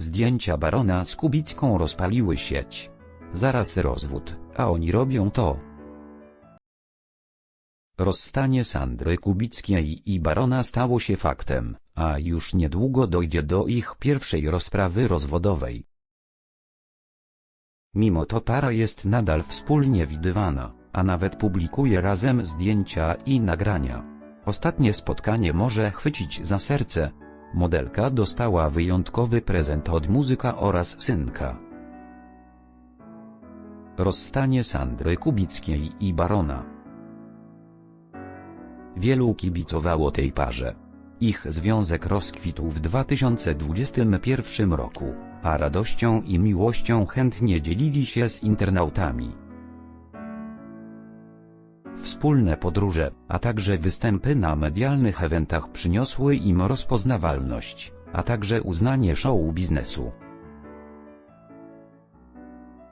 Zdjęcia barona z Kubicką rozpaliły sieć. Zaraz rozwód, a oni robią to. Rozstanie Sandry Kubickiej i barona stało się faktem, a już niedługo dojdzie do ich pierwszej rozprawy rozwodowej. Mimo to para jest nadal wspólnie widywana, a nawet publikuje razem zdjęcia i nagrania. Ostatnie spotkanie może chwycić za serce. Modelka dostała wyjątkowy prezent od muzyka oraz synka. Rozstanie Sandry Kubickiej i Barona. Wielu kibicowało tej parze. Ich związek rozkwitł w 2021 roku, a radością i miłością chętnie dzielili się z internautami. Wspólne podróże, a także występy na medialnych eventach przyniosły im rozpoznawalność, a także uznanie show biznesu.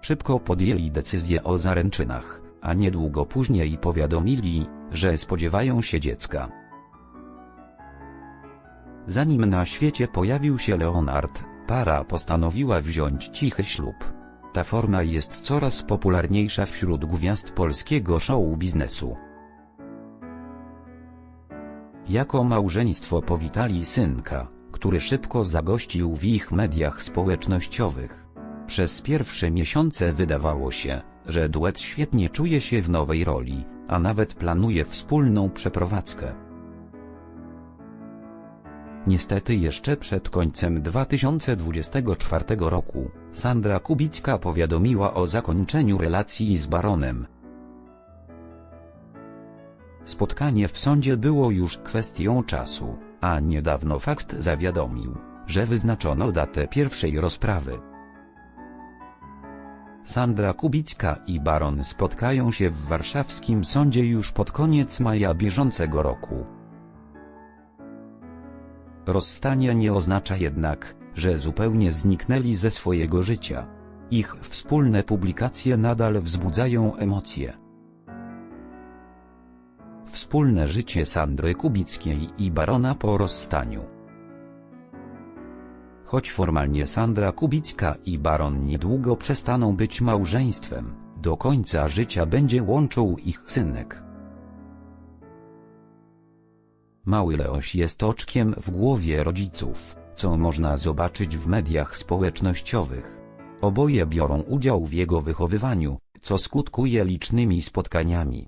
Szybko podjęli decyzję o zaręczynach, a niedługo później powiadomili, że spodziewają się dziecka. Zanim na świecie pojawił się Leonard, para postanowiła wziąć cichy ślub. Ta forma jest coraz popularniejsza wśród gwiazd polskiego show biznesu. Jako małżeństwo powitali synka, który szybko zagościł w ich mediach społecznościowych. Przez pierwsze miesiące wydawało się, że duet świetnie czuje się w nowej roli, a nawet planuje wspólną przeprowadzkę. Niestety jeszcze przed końcem 2024 roku, Sandra Kubicka powiadomiła o zakończeniu relacji z baronem. Spotkanie w sądzie było już kwestią czasu, a niedawno fakt zawiadomił, że wyznaczono datę pierwszej rozprawy. Sandra Kubicka i baron spotkają się w warszawskim sądzie już pod koniec maja bieżącego roku. Rozstanie nie oznacza jednak, że zupełnie zniknęli ze swojego życia. Ich wspólne publikacje nadal wzbudzają emocje. Wspólne życie Sandry Kubickiej i Barona po rozstaniu. Choć formalnie Sandra Kubicka i Baron niedługo przestaną być małżeństwem, do końca życia będzie łączył ich synek. Mały Leoś jest oczkiem w głowie rodziców, co można zobaczyć w mediach społecznościowych. Oboje biorą udział w jego wychowywaniu, co skutkuje licznymi spotkaniami.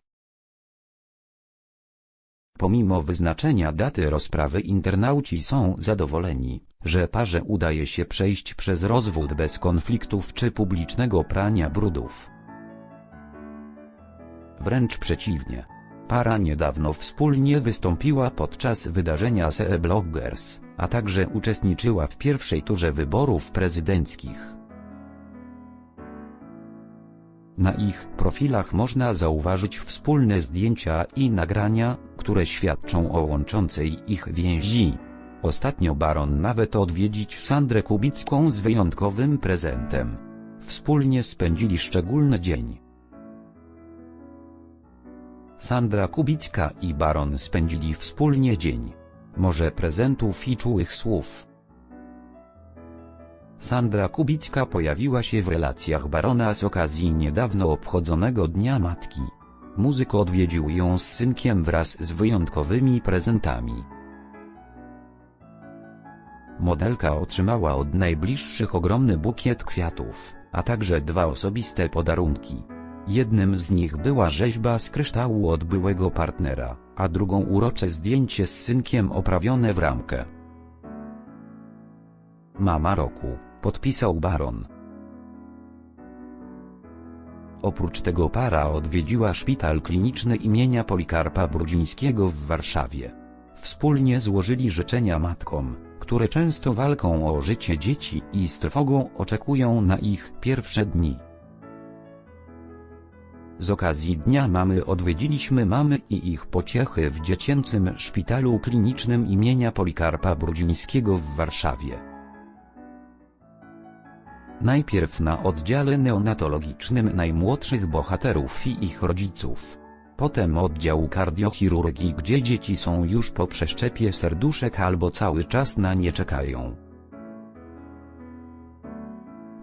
Pomimo wyznaczenia daty rozprawy internauci są zadowoleni, że parze udaje się przejść przez rozwód bez konfliktów czy publicznego prania brudów. Wręcz przeciwnie. Para niedawno wspólnie wystąpiła podczas wydarzenia CE Bloggers, a także uczestniczyła w pierwszej turze wyborów prezydenckich. Na ich profilach można zauważyć wspólne zdjęcia i nagrania, które świadczą o łączącej ich więzi. Ostatnio baron nawet odwiedzić Sandrę Kubicką z wyjątkowym prezentem. Wspólnie spędzili szczególny dzień. Sandra Kubicka i baron spędzili wspólnie dzień. Może prezentów i czułych słów. Sandra Kubicka pojawiła się w relacjach barona z okazji niedawno obchodzonego Dnia Matki. Muzyk odwiedził ją z synkiem wraz z wyjątkowymi prezentami. Modelka otrzymała od najbliższych ogromny bukiet kwiatów, a także dwa osobiste podarunki. Jednym z nich była rzeźba z kryształu od byłego partnera, a drugą urocze zdjęcie z synkiem oprawione w ramkę. Mama roku, podpisał baron. Oprócz tego para odwiedziła szpital kliniczny imienia Polikarpa Brudzińskiego w Warszawie. Wspólnie złożyli życzenia matkom, które często walką o życie dzieci i z trwogą oczekują na ich pierwsze dni. Z okazji Dnia Mamy odwiedziliśmy mamy i ich pociechy w dziecięcym szpitalu klinicznym imienia Polikarpa Brudzińskiego w Warszawie. Najpierw na oddziale neonatologicznym najmłodszych bohaterów i ich rodziców. Potem oddział kardiochirurgii gdzie dzieci są już po przeszczepie serduszek albo cały czas na nie czekają.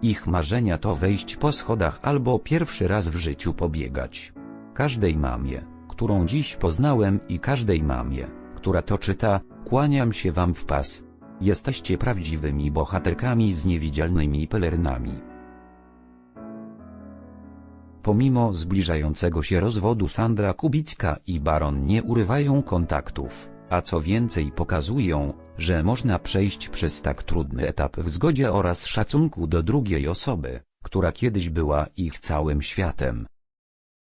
Ich marzenia to wejść po schodach albo pierwszy raz w życiu pobiegać. Każdej mamie, którą dziś poznałem i każdej mamie, która to czyta, kłaniam się wam w pas. Jesteście prawdziwymi bohaterkami z niewidzialnymi pelerynami. Pomimo zbliżającego się rozwodu Sandra Kubicka i Baron nie urywają kontaktów, a co więcej pokazują, że można przejść przez tak trudny etap w zgodzie oraz szacunku do drugiej osoby, która kiedyś była ich całym światem.